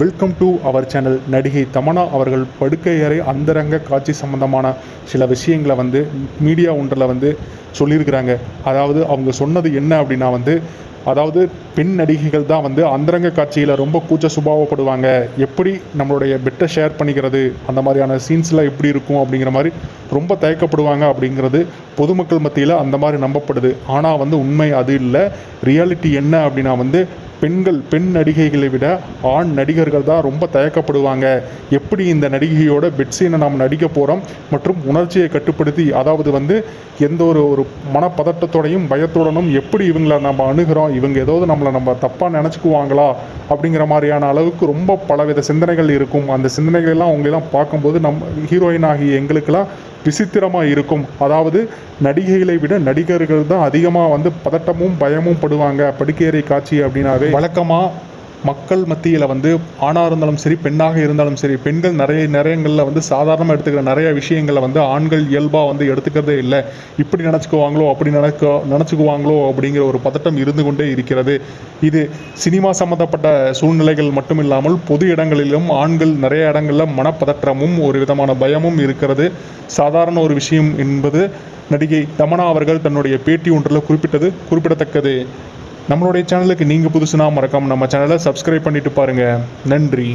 Welcome to our channel நடிகை தமனா அவர்கள் படுக்கை அறை அந்தரங்க காட்சி சம்பந்தமான சில விஷயங்களை வந்து மீடியா ஒன்றில் வந்து சொல்லியிருக்கிறாங்க. அதாவது அவங்க சொன்னது என்ன அப்படின்னா வந்து அதாவது பெண் நடிகைகள் தான் வந்து அந்தரங்க காட்சியில் ரொம்ப கூச்ச சுபாவப்படுவாங்க. எப்படி நம்மளுடைய பெட்டை ஷேர் பண்ணிக்கிறது? அந்த மாதிரியான சீன்ஸ்லாம் எப்படி இருக்கும் அப்படிங்கிற மாதிரி ரொம்ப தயக்கப்படுவாங்க அப்படிங்கிறது பொதுமக்கள் மத்தியில் அந்த மாதிரி நம்பப்படுது. ஆனால் வந்து உண்மை அது இல்லை. ரியாலிட்டி என்ன அப்படின்னா வந்து பெண்கள் பெண் நடிகைகளை விட ஆண் நடிகர்கள் தான் ரொம்ப தயக்கப்படுவாங்க. எப்படி இந்த நடிகையோட பெட் சீனை நாம் நடிக்க போகிறோம் மற்றும் உணர்ச்சியை கட்டுப்படுத்தி அதாவது வந்து எந்த ஒரு ஒரு மனப்பதட்டத்தோடையும் பயத்துடனும் எப்படி இவங்களை நம்ம அணுகிறோம் இவங்க ஏதாவது நம்மளை நம்ம தப்பாக நினச்சிக்குவாங்களா அப்படிங்கிற மாதிரியான அளவுக்கு ரொம்ப பலவித சிந்தனைகள் இருக்கும். அந்த சிந்தனைகள் எல்லாம் அவங்களெல்லாம் பார்க்கும்போது நம்ம ஹீரோயின் ஆகிய எங்களுக்கெல்லாம் விசித்திரமாக இருக்கும். அதாவது நடிகைகளை விட நடிகர்கள் தான் அதிகமாக வந்து பதட்டமும் பயமும் படுவாங்க. படுக்கையறை காட்சி அப்படின்னாவே வழக்கமாக மக்கள் மத்தியில் வந்து ஆணாக இருந்தாலும் சரி பெண்ணாக இருந்தாலும் சரி பெண்கள் நிறைய நேரங்களில் வந்து சாதாரணமாக எடுத்துக்கிற நிறைய விஷயங்களை வந்து ஆண்கள் இயல்பாக வந்து எடுத்துக்கிறதே இல்லை. இப்படி நினச்சிக்குவாங்களோ அப்படி நினைக்க நினச்சிக்குவாங்களோ அப்படிங்கிற ஒரு பதட்டம் இருந்து கொண்டே இருக்கிறது. இது சினிமா சம்மந்தப்பட்ட சூழ்நிலைகள் மட்டும் இல்லாமல் பொது இடங்களிலும் ஆண்கள் நிறைய இடங்களில் மனப்பதற்றமும் ஒரு விதமான பயமும் இருக்கிறது. சாதாரண ஒரு விஷயம் என்பது நடிகை தமனா அவர்கள் தன்னுடைய பேட்டி ஒன்றில் குறிப்பிட்டது குறிப்பிடத்தக்கது. நம்மளுடைய சேனலுக்கு நீங்கள் புதுசுனா மறக்காமல் நம்ம சேனலை சப்ஸ்கிரைப் பண்ணிட்டு பாருங்கள் நன்றி.